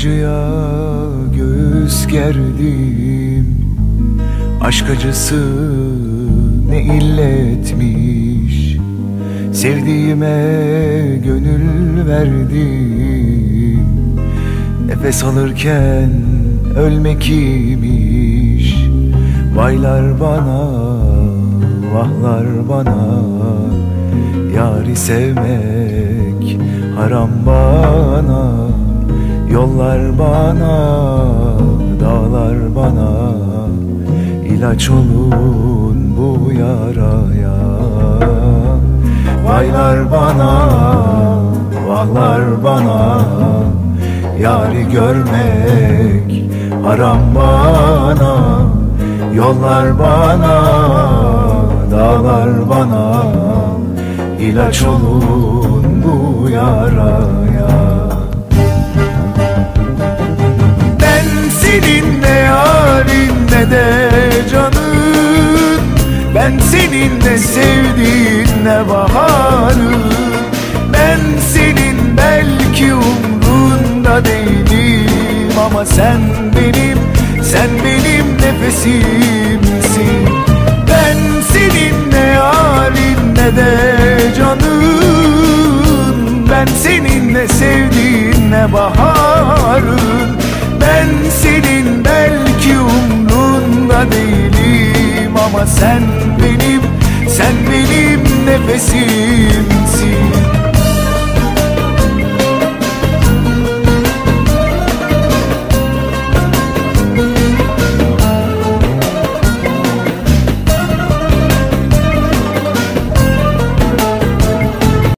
Acıya göğüs gerdim. Aşk acısı ne illetmiş. Sevdiğime gönül verdim Nefes alırken ölmek imiş Vaylar bana, vahlar bana. Yari sevmek haram bana. Yollar bana, dağlar bana. İlaç olun bu yaraya. Vaylar bana, vahlar bana Yari görmek. Haram bana Yollar bana, dağlar bana. İlaç olun bu yaraya. Ben senin ne yarın ne de canın. Ben senin ne sevdiğin ne baharın Ama sen benim, sen benim nefesimsin. Ben senin ne yarın ne de canın. Ben senin ne sevdiğin ne baharın. Ben senin belki umrunda değilim. Ama sen benim, sen benim nefesimsin